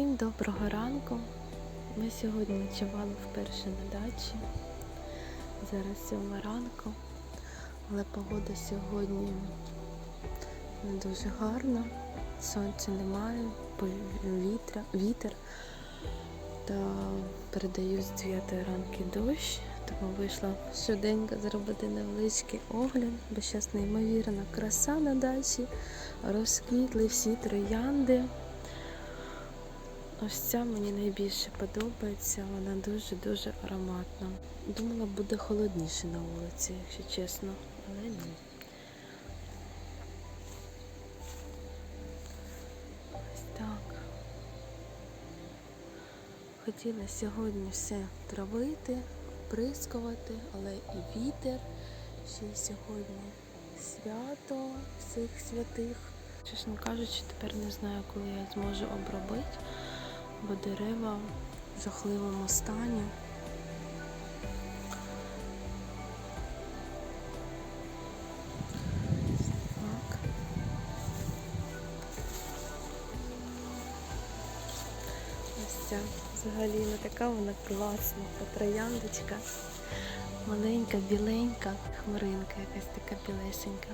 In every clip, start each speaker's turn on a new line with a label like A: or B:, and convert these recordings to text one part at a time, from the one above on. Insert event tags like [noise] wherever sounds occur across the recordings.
A: Всім доброго ранку. Ми сьогодні ночували вперше на дачі. Зараз сьома ранку, але погода сьогодні не дуже гарна. Сонця немає, вітра, вітер. Та передаю з 9 ранки дощ, тому вийшла щоденько зробити невеличкий огляд, бо зараз неймовірна краса на дачі, розквітли всі троянди. Ось ця мені найбільше подобається, вона дуже-дуже ароматна. Думала, буде холодніше на вулиці, якщо чесно, але ні. Ось так. Хотіла сьогодні все травити, оприскувати, але і вітер. Ще й сьогодні свято всіх святих. Чесно кажучи, тепер не знаю, коли я зможу обробити бо дерева в жахливому стані. Так. Ось ця взагалі не така вона класна, та трояндочка. Маленька, біленька, хмаринка якась така білесенька.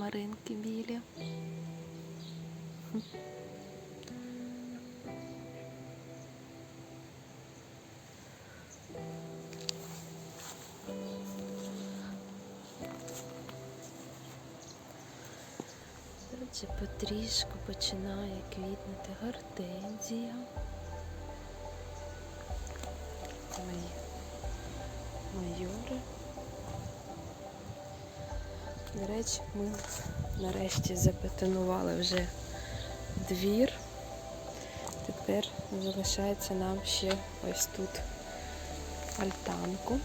A: Хмаринки білі. Потрішку починає квітнути гортензія. До ми нарешті забетонували вже двір. Тепер залишається нам ще ось тут альтанку.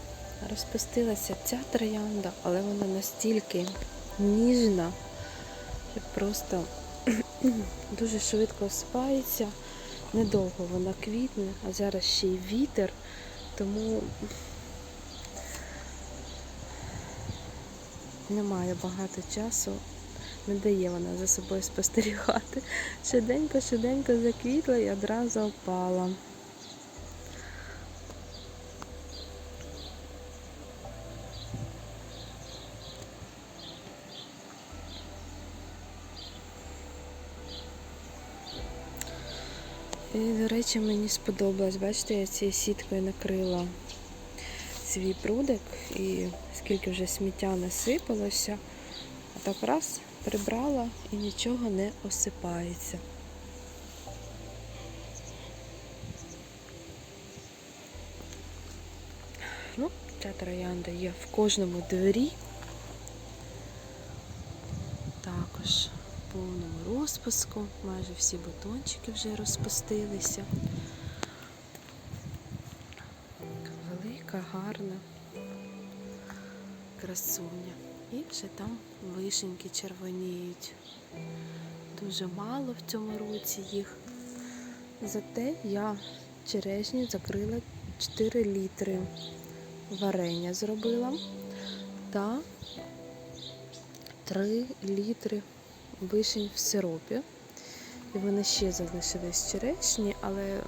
A: Розпустилася ця троянда, але вона настільки ніжна, що просто [clears throat] дуже швидко осипається. Недовго вона квітне, а зараз ще й вітер, тому немає багато часу, не дає вона за собою спостерігати. Швиденько-швиденько заквітла і одразу опала. І, до речі, мені сподобалось, бачите, я цією сіткою накрила свій прудик і скільки вже сміття насипалося, а так раз прибрала і нічого не осипається. Ну, ця троянда є в кожному дворі. Також в повному розпуску, майже всі бутончики вже розпустилися. Велика, гарна красуня. І вже там вишеньки червоніють. Дуже мало в цьому році їх. Зате я черешні закрила 4 літри варення зробила та 3 літри вишень в сиропі. І вони ще залишились черешні, але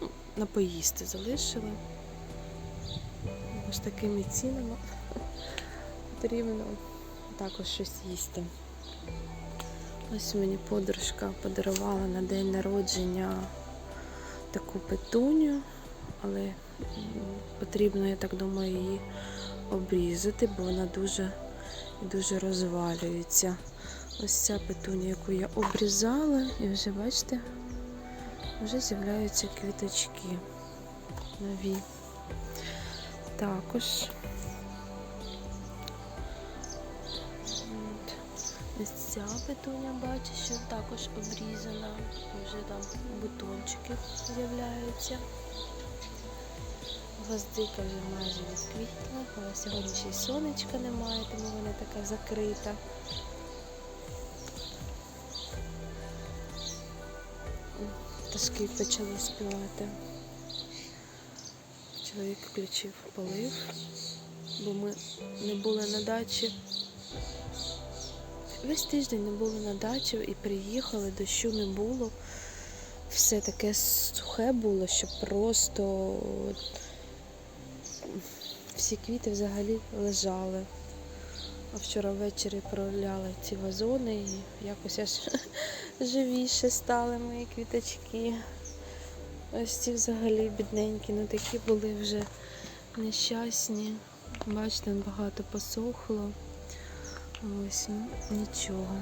A: ну, на поїсти залишили. Ось такими цінами потрібно також щось їсти. Ось мені подружка подарувала на день народження таку петуню, але потрібно, я так думаю, її обрізати, бо вона дуже дуже розвалюється. Ось ця петуня, яку я обрізала, і вже, бачите, вже з'являються квіточки нові. Також ця петуня бачу, що також обрізана, вже там бутончики з'являються. Гвоздика вже майже відквітла, але сьогодні ще й сонечка немає, тому вона така закрита. пташки почали співати. Чоловік включив полив, бо ми не були на дачі. Весь тиждень не були на дачі і приїхали, дощу не було. Все таке сухе було, що просто всі квіти взагалі лежали. А вчора ввечері проляли ці вазони і якось аж [laughs] живіше стали мої квіточки. Ось ці взагалі бідненькі, ну такі були вже нещасні. Бачите, багато посохло. Ось, ну нічого.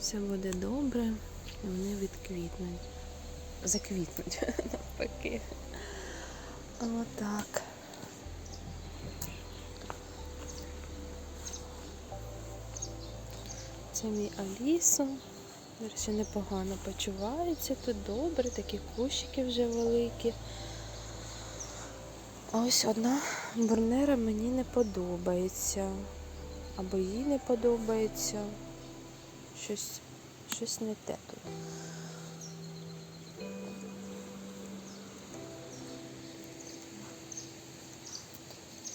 A: Все буде добре, і вони відквітнуть. Заквітнуть [laughs] навпаки. Отак. Це мій Алісо. До непогано почувається тут добре, такі кущики вже великі. Ось одна бурнера мені не подобається. Або їй не подобається. Щось, щось не те тут.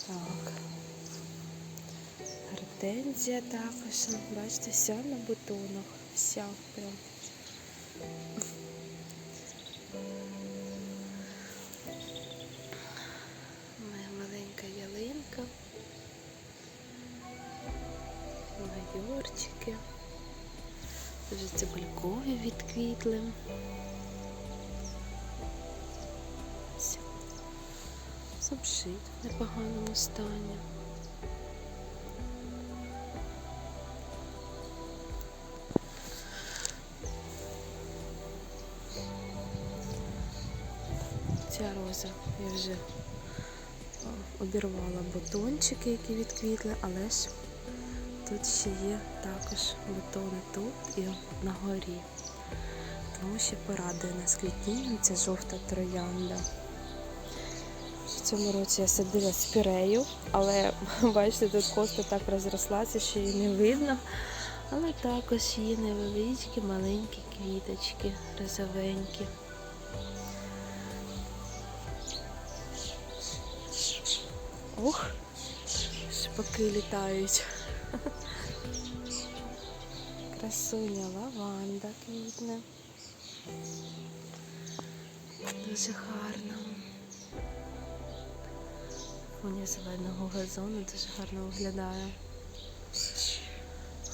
A: Так. Гортензія також. Бачите, вся на бутонах. Вся прям. Моя маленька ялинка. Майорчики. Вже цибулькові відквітли. Ось. Самшит в непоганому стані. Вже обірвала бутончики, які відквітли, але ж тут ще є також бутони тут і на горі. Тому ще порадує нас квітіння, жовта троянда. В цьому році я садила спірею, але [laughs] бачите, тут коста так розрослася, що її не видно. Але також є невеличкі маленькі квіточки, розовенькі. Ух, шпаки літають. Красуня лаванда квітне. Дуже гарно. Фоні зеленого газону дуже гарно виглядає.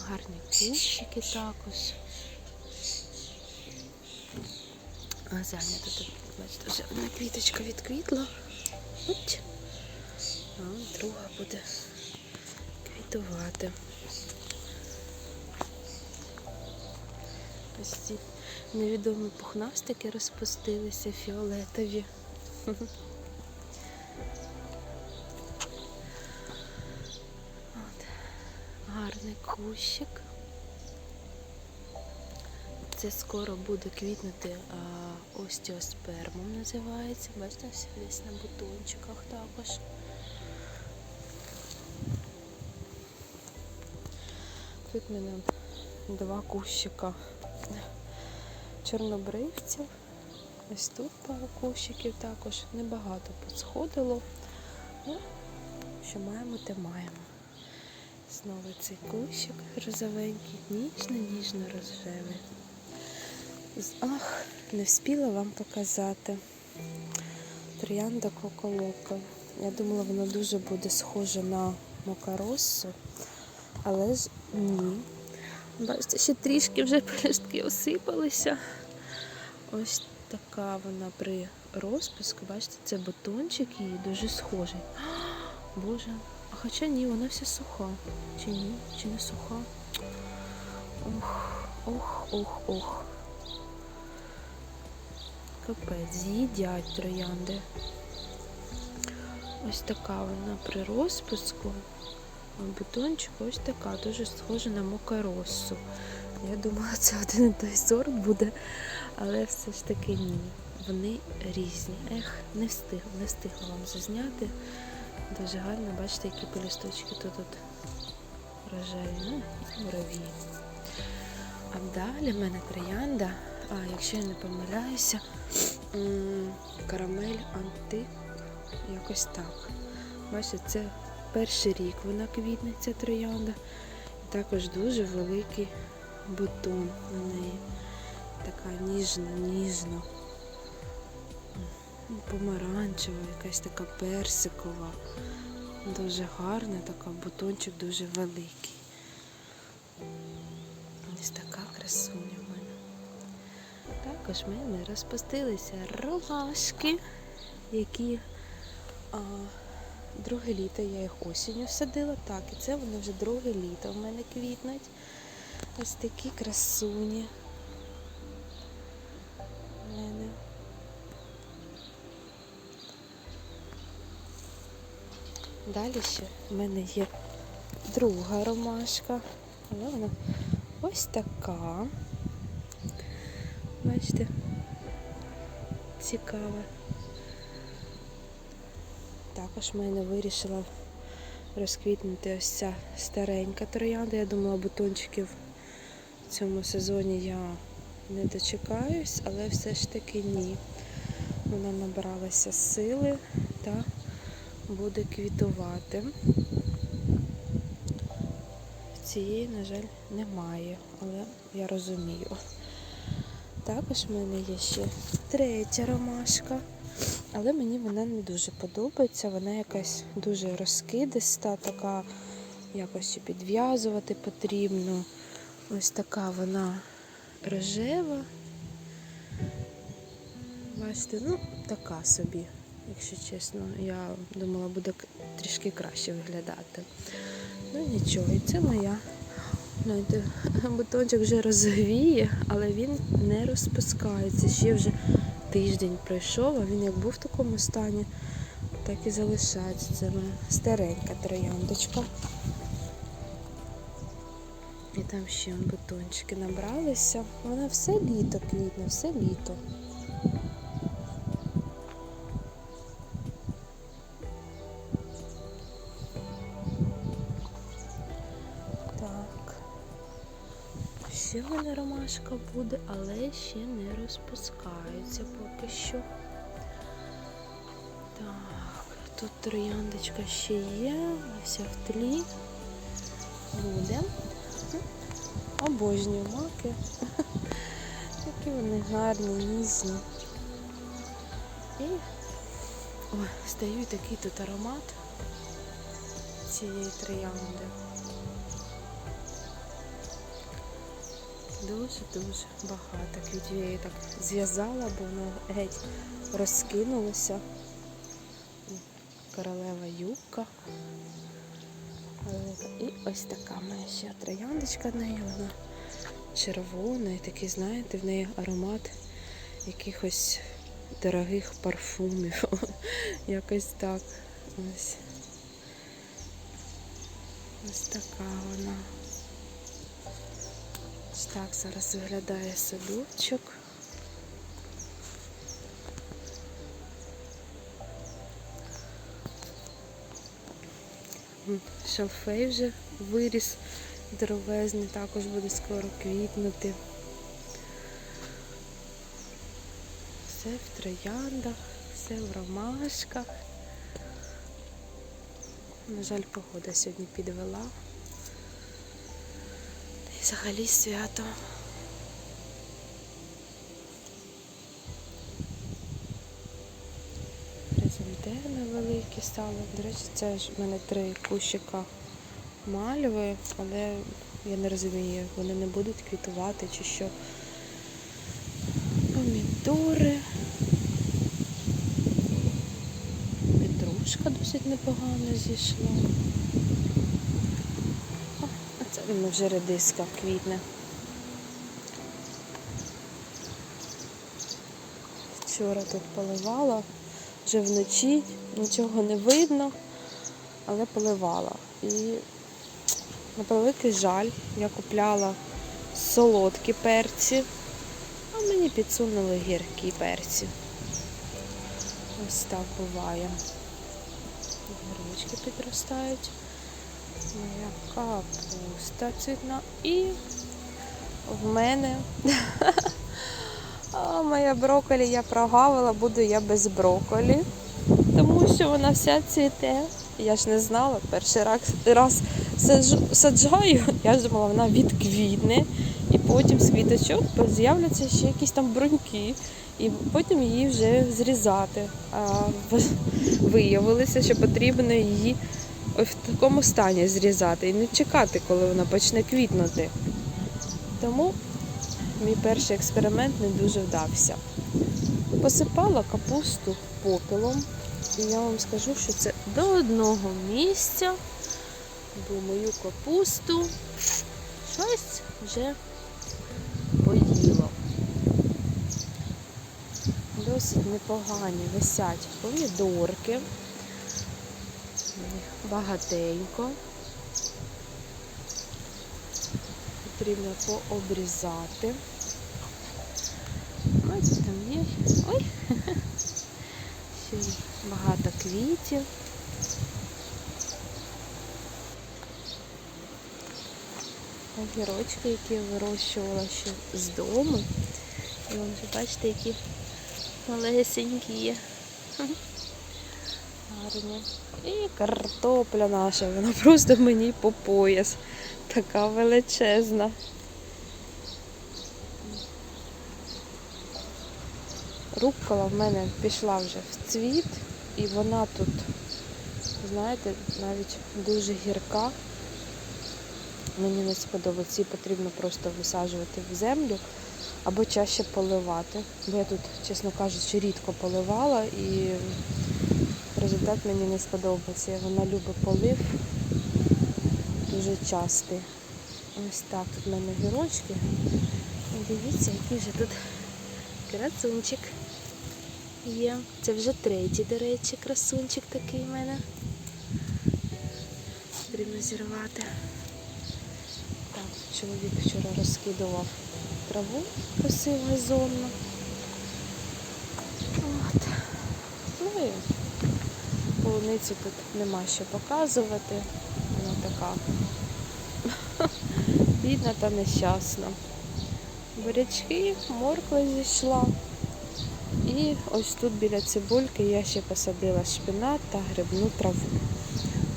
A: Гарні кущики також. А зайнято тут, бачите, вже одна квіточка відквітла. От. А друга буде квітувати. Ось ці невідомі пухнастики розпустилися фіолетові. От. Гарний кущик. Це скоро буде квітнути а, остеоспермом називається. Бачите, все десь на бутончиках також. Тут мене два кущика чорнобривців. Ось тут пару кущиків також. Небагато посходило. Ну, що маємо, те маємо. Знову цей кущик розовенький, ніжно-ніжно розжевий. Ах, не встигла вам показати. Троянда коколока. Я думала, вона дуже буде схожа на мокаросу, але ж ні. Бачите, ще трішки вже пелюстки осипалися. Ось така вона при розпуску. Бачите, це бутончик її дуже схожий. [gasps] Боже, а хоча ні, вона вся суха. Чи ні? Чи не суха? Ох, ох, ох, ох. Капець, з'їдять троянди. Ось така вона при розпуску. Бутончик ось така, дуже схожа на мокаросу. Я думала, це один і той сорт буде, але все ж таки ні. Вони різні. Ех, не встигла, не встигла вам зазняти. Дуже гарно, бачите, які пелюсточки тут от рожеві, ну, мураві. А далі в мене троянда, а якщо я не помиляюся, карамель антик, якось так. Бачите, це перший рік вона квітне, ця троянда. Також дуже великий бутон на неї. Така ніжна, ніжна. Помаранчева, якась така персикова. Дуже гарна, така бутончик дуже великий. Ось така красуня в мене. Також в мене розпустилися ромашки, які друге літо я їх осінню садила. Так, і це вони вже друге літо в мене квітнуть. Ось такі красуні. в мене. Далі ще в мене є друга ромашка. Але вона ось така. Бачите, цікава. Також в мене вирішила розквітнути ось ця старенька троянда. Я думала, бутончиків в цьому сезоні я не дочекаюсь, але все ж таки ні. Вона набралася сили та буде квітувати. Цієї, на жаль, немає, але я розумію. Також в мене є ще третя ромашка, але мені вона не дуже подобається. Вона якась дуже розкидиста, така якось підв'язувати потрібно. Ось така вона рожева. Бачите, ну, така собі, якщо чесно. Я думала, буде трішки краще виглядати. Ну нічого, і це моя. [laughs] Бутончик вже розгвіє, але він не розпускається. Ще вже тиждень пройшов, а він як був в такому стані, так і залишається. Це старенька трояндочка. І там ще бутончики набралися. Вона все літо квітне, все літо. Мене ромашка буде, але ще не розпускається поки що. Так, тут трояндочка ще є, вся в тлі. Буде. Обожнюю маки. Такі вони гарні, ніжні. І ой, стаю такий тут аромат цієї троянди. Дуже-дуже багато квітів. Я її так зв'язала, бо воно геть розкинулося. Королева юбка. Е, І ось така мене ще трояндочка в неї, вона червона і такий, знаєте, в неї аромат якихось дорогих парфумів. [laughs] Якось так. Ось. Ось така вона. Так зараз виглядає садочок. Шалфей вже виріс дровезний, також буде скоро квітнути. Все в трояндах, все в ромашках. На жаль, погода сьогодні підвела. Взагалі свято. Хризантеми великі стали. До речі, це ж в мене три кущика мальви, але я не розумію, вони не будуть квітувати чи що. Помідори. Петрушка досить непогано зійшла. Це в мене вже редиска квітне. Вчора тут поливала, вже вночі нічого не видно, але поливала. І на превеликий жаль, я купляла солодкі перці, а мені підсунули гіркі перці. Ось так буває. Грибочки підростають. Моя капуста цвітна і в мене. [laughs] А моя брокколі я прогавила, буду я без брокколі, тому що вона вся цвіте. Я ж не знала, перший раз, раз саджаю, [laughs] я ж думала, вона відквітне, і потім з квіточок з'являться ще якісь там бруньки, і потім її вже зрізати. А [laughs] виявилося, що потрібно її в такому стані зрізати і не чекати, коли вона почне квітнути. Тому мій перший експеримент не дуже вдався. Посипала капусту попелом, і я вам скажу, що це до одного місця, бо мою капусту щось вже поїло. Досить непогані висять помідорки. Багатенько. Потрібно пообрізати. Ось там є. Ой! [laughs] Ще багато квітів. Огірочки, які я вирощувала ще з дому. І вон бачите, які малесенькі є. [laughs] Гарні. І картопля наша, вона просто мені по пояс. Така величезна. Руккола в мене пішла вже в цвіт, і вона тут, знаєте, навіть дуже гірка. Мені не сподобається, її потрібно просто висаджувати в землю або чаще поливати. Бо я тут, чесно кажучи, рідко поливала і результат мені не сподобався. Вона любить полив дуже частий. Ось так тут в мене гірочки. І дивіться, який же тут красунчик є. Це вже третій, до речі, красунчик такий в мене. Потрібно зірвати. Так, чоловік вчора розкидував траву, косив газонно. От. Ну і полуницю тут нема що показувати. Вона така [laughs] бідна та нещасна. Бурячки, морква зійшла. І ось тут біля цибульки я ще посадила шпинат та грибну траву.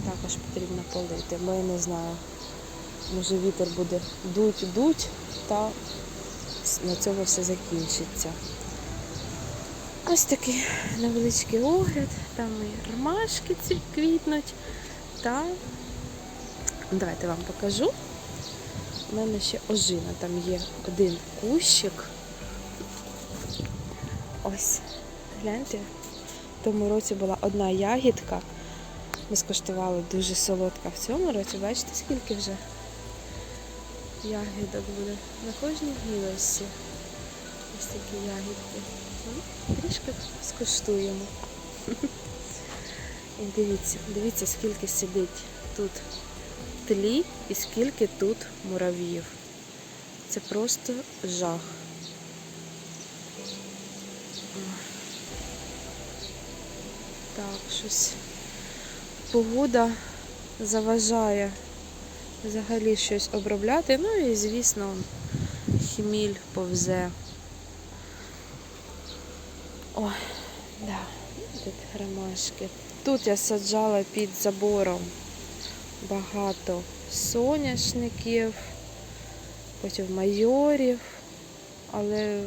A: Також потрібно полити, бо я не знаю, може вітер буде дуть-дуть, та на цьому все закінчиться. Ось такий невеличкий огляд. Там і ромашки ці квітнуть. Та давайте вам покажу. У мене ще ожина, там є один кущик. Ось, гляньте, в тому році була одна ягідка. Ми скуштували дуже солодка. В цьому році, бачите, скільки вже ягідок буде на кожній гілочці. Ось такі ягідки. Трішки скуштуємо. І дивіться, дивіться, скільки сидить тут тлі і скільки тут мурав'їв. Це просто жах. Так, щось погода заважає взагалі щось обробляти. Ну і, звісно, хміль повзе. Ой, да, тут ромашки. Тут я саджала під забором багато соняшників, потім майорів, але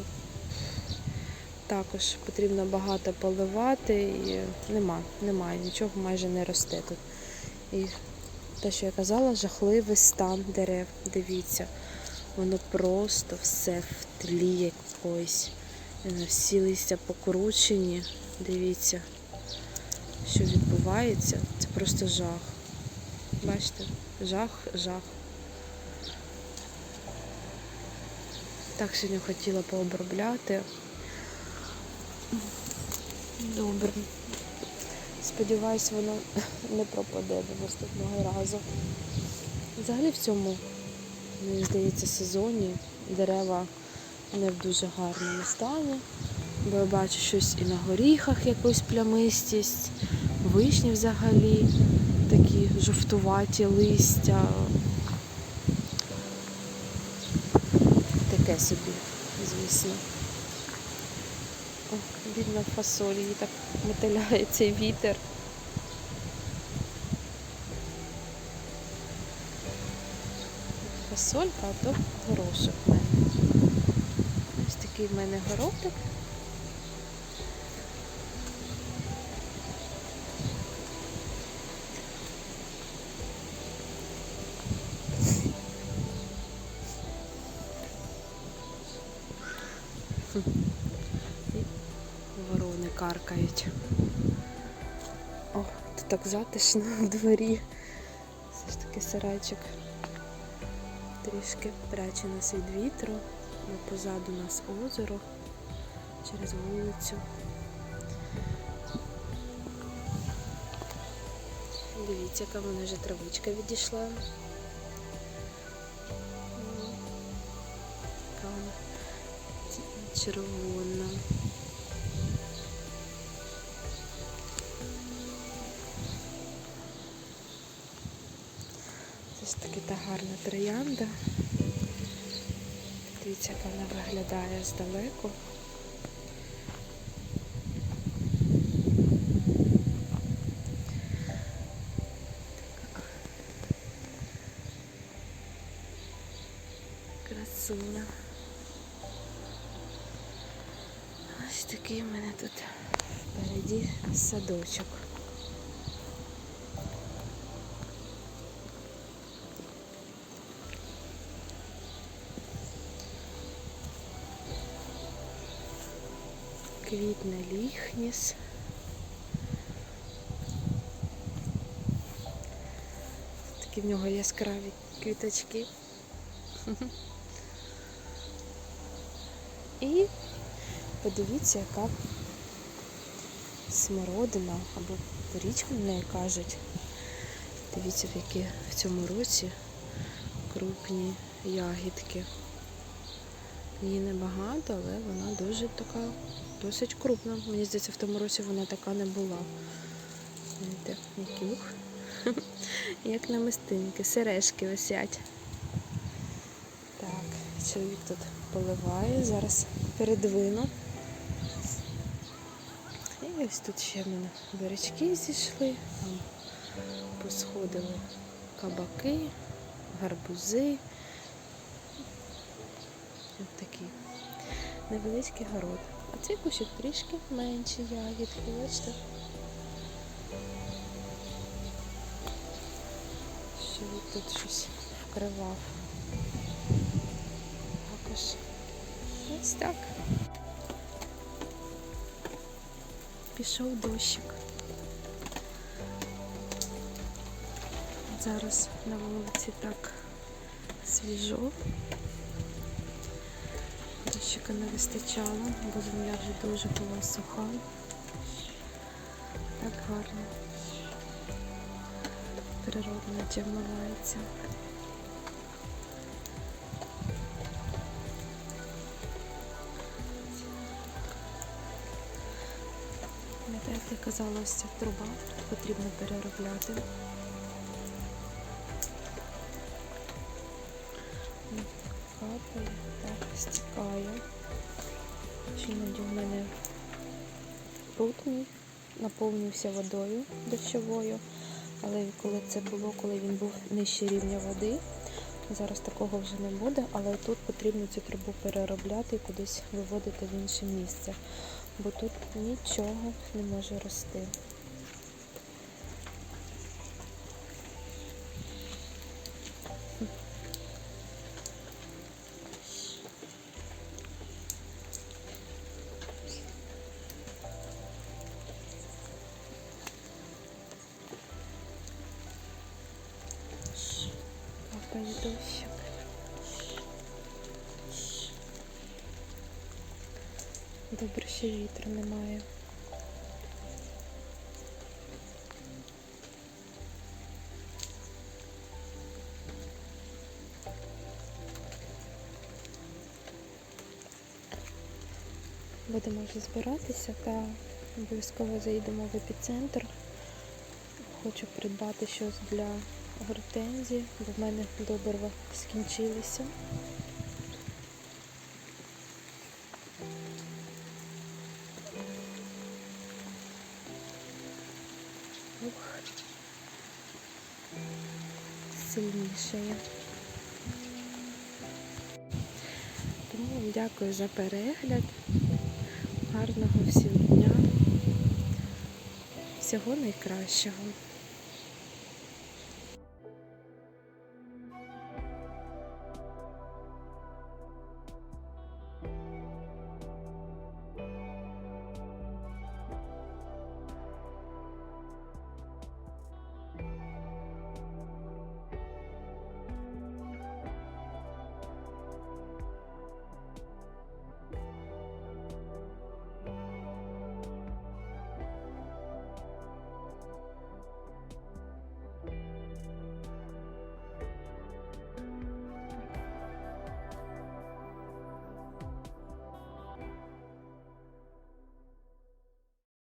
A: також потрібно багато поливати і нема, немає, нічого майже не росте тут. І те, що я казала, жахливий стан дерев. Дивіться, воно просто все в тлі якоїсь. Е, Всі листя покручені. Дивіться, що відбувається. Це просто жах. Бачите, жах, жах. Так сьогодні хотіла пообробляти. Добре. Сподіваюсь, воно не пропаде до наступного разу. Взагалі в цьому, мені здається, сезоні дерева не в дуже гарному стані. Бо я бачу щось і на горіхах якусь плямистість, вишні взагалі такі жовтуваті листя. таке собі, звісно. О, бідна фасоль, її так мотиляє цей вітер. Фасолька, а то горошок такий в мене горобик. Ворони каркають. О, тут так затишно в дворі. Все ж таки сарайчик трішки пряче нас від вітру. Бо позаду нас озеро через вулицю. Дивіться, яка мене вже травичка відійшла. Така вона червона. Це ж таки та гарна троянда. Дивіться, як вона виглядає здалеку. Красуня. Ось такий в мене тут впереді садочок. Квітне ліхніс. Такі в нього яскраві квіточки. І подивіться, яка смородина або порічка в неї кажуть. Дивіться, в які в цьому році крупні ягідки. Її небагато, але вона дуже така, досить крупна. Мені здається, в тому році вона така не була. Знаєте, які ух. [laughs] Як намистинки, сережки висять. Так, чоловік тут поливає, зараз передвину. І ось тут ще в мене беречки зійшли, там посходили кабаки, гарбузи. Ось такий невеличкий город. Цей трішки менші ягідки, бачите? Він тут щось вкривав. Також ось так. Пішов дощик. Зараз на вулиці так свіжо. Дощика не вистачало, бо земля вже дуже була суха. Так гарно. Природа наче вмивається. Пам'ятаєте, я казала, труба потрібно переробляти. Капає, так, стікає. Іноді в мене пруд мій наповнився водою дощовою. Але коли це було, коли він був нижче рівня води, зараз такого вже не буде, але тут потрібно цю трубу переробляти і кудись виводити в інше місце, бо тут нічого не може рости. Добре, що вітру немає. Будемо вже збиратися та обов'язково заїдемо в епіцентр. Хочу придбати щось для гортензії, бо в мене добрива скінчилися. За перегляд. Гарного всім дня. Всього найкращого.